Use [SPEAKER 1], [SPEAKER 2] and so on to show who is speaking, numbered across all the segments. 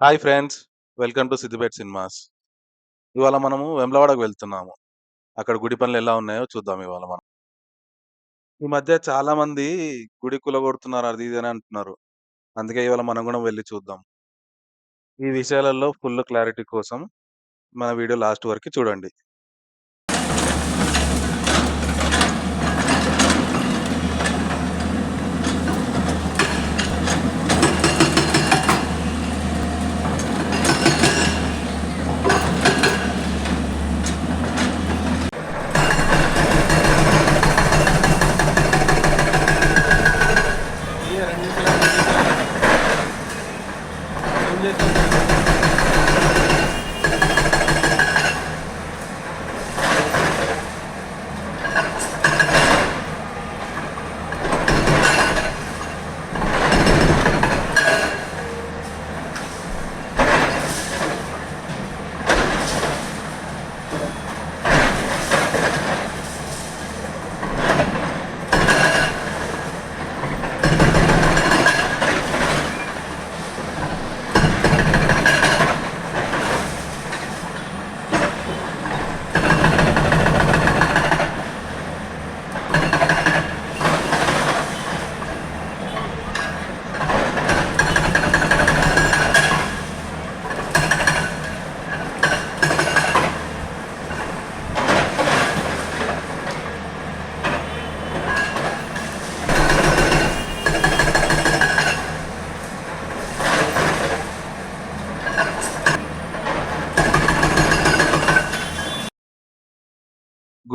[SPEAKER 1] Hi friends welcome to Siddipet cinemas. ఇవాళ మనము వెమ్లవాడకు వెళ్తున్నాము. అక్కడ గుడి పనులు ఎలా ఉన్నాయో చూద్దాం ఇవాళ మనం. ఈ మధ్య చాలా మంది గుడి కులగొడుతున్నారు అది ఇది అని అంటున్నారు. అందుకే ఇవాళ మనం కూడా వెళ్ళి చూద్దాం. ఈ విషయాలలో ఫుల్ క్లారిటీ కోసం మన వీడియో లాస్ట్ వరకు చూడండి. cargos.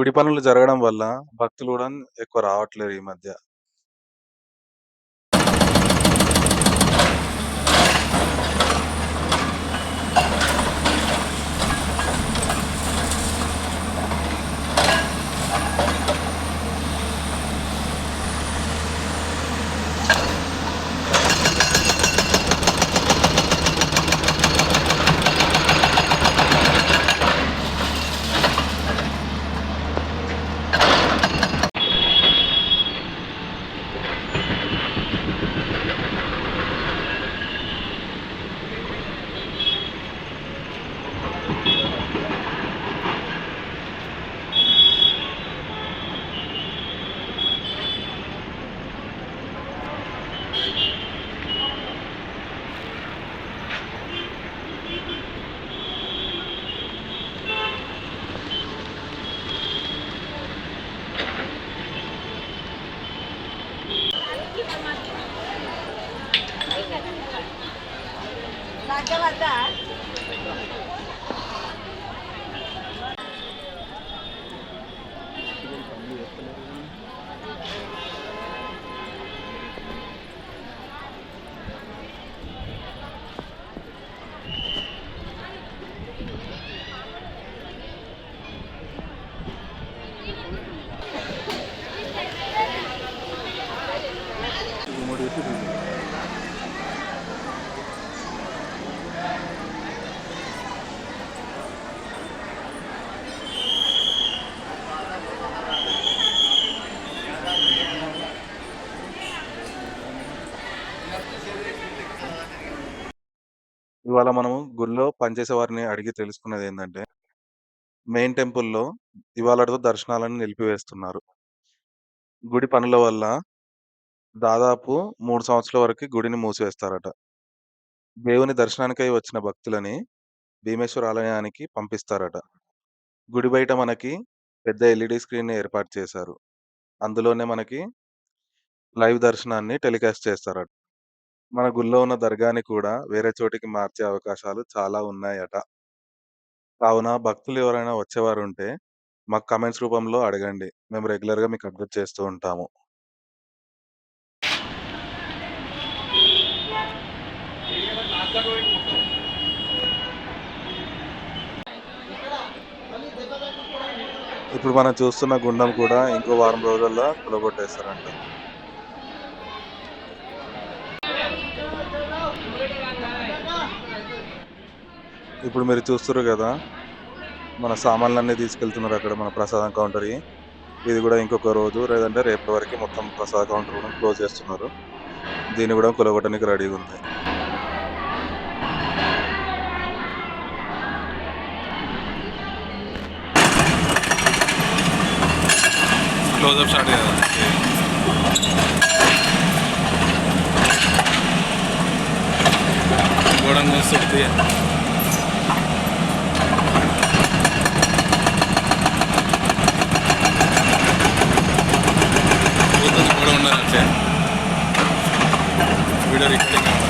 [SPEAKER 1] గుడి పనులు జరగడం వల్ల భక్తులు కూడా ఎక్కువ రావట్లేరు ఈ మధ్య. naquela data. ఇవాళ మనము గుడిలో పనిచేసే వారిని అడిగి తెలుసుకునేది ఏంటంటే మెయిన్ టెంపుల్లో ఇవాళతో దర్శనాలను నిలిపివేస్తున్నారు. గుడి పనుల వల్ల దాదాపు మూడు సంవత్సరాల వరకు గుడిని మూసివేస్తారట. దేవుని దర్శనానికై వచ్చిన భక్తులని భీమేశ్వర ఆలయానికి పంపిస్తారట. గుడి బయట మనకి పెద్ద ఎల్ఈడి స్క్రీన్ ఏర్పాటు చేశారు. అందులోనే మనకి లైవ్ దర్శనాన్ని టెలికాస్ట్ చేస్తారట. మన గుళ్ళో ఉన్న దర్గాని కూడా వేరే చోటికి మార్చే అవకాశాలు చాలా ఉన్నాయట. కావున భక్తులు ఎవరైనా వచ్చేవారు ఉంటే మాకు కమెంట్స్ రూపంలో అడగండి. మేము రెగ్యులర్గా మీకు అప్డేట్ చేస్తూ ఉంటాము. ఇప్పుడు మనం చూస్తున్న గుండం కూడా ఇంకో వారం రోజుల్లో కులగొట్టేస్తారంట ఇప్పుడు మీరు చూస్తున్నారు కదా మన సామాన్లన్నీ తీసుకెళ్తున్నారు అక్కడ మన ప్రసాదం కౌంటర్కి ఇది కూడా ఇంకొక రోజు లేదంటే రేపటి వరకు మొత్తం ప్రసాద కౌంటర్ కూడా క్లోజ్ చేస్తున్నారు. దీన్ని కూడా కొలగొట్టడానికి రెడీగా ఉంది.
[SPEAKER 2] క్లోజప్ స్టార్ట్ వీడియో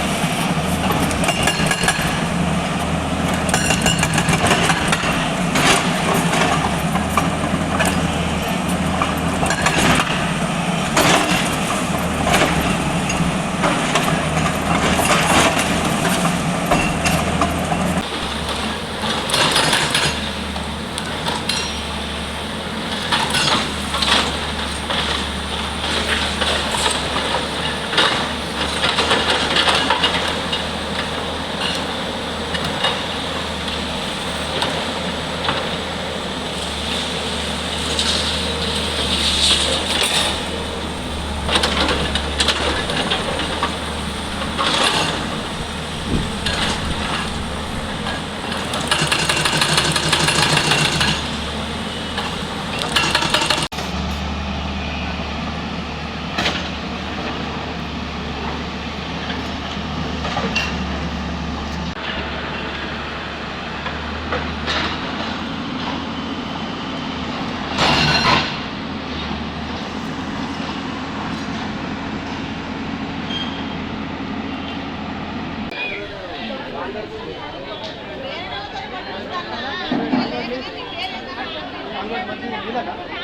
[SPEAKER 2] 你在这。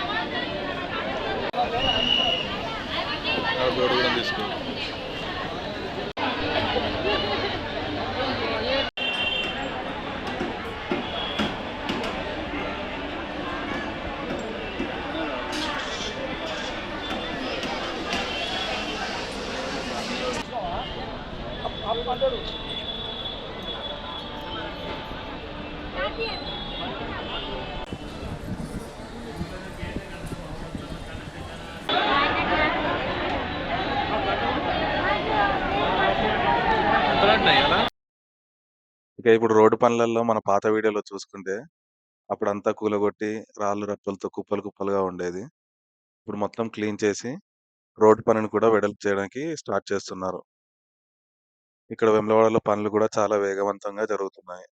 [SPEAKER 1] ఇక ఇప్పుడు రోడ్డు పనులలో మన పాత వీడియోలో చూసుకుంటే అప్పుడంతా కూలగొట్టి రాళ్ళు రప్పలతో కుప్పలు కుప్పలుగా ఉండేది. ఇప్పుడు మొత్తం క్లీన్ చేసి రోడ్డు పనిని కూడా వెడల్పు చేయడానికి స్టార్ట్ చేస్తున్నారు. ఇక్కడ వేములవాడలో పనులు కూడా చాలా వేగవంతంగా జరుగుతున్నాయి.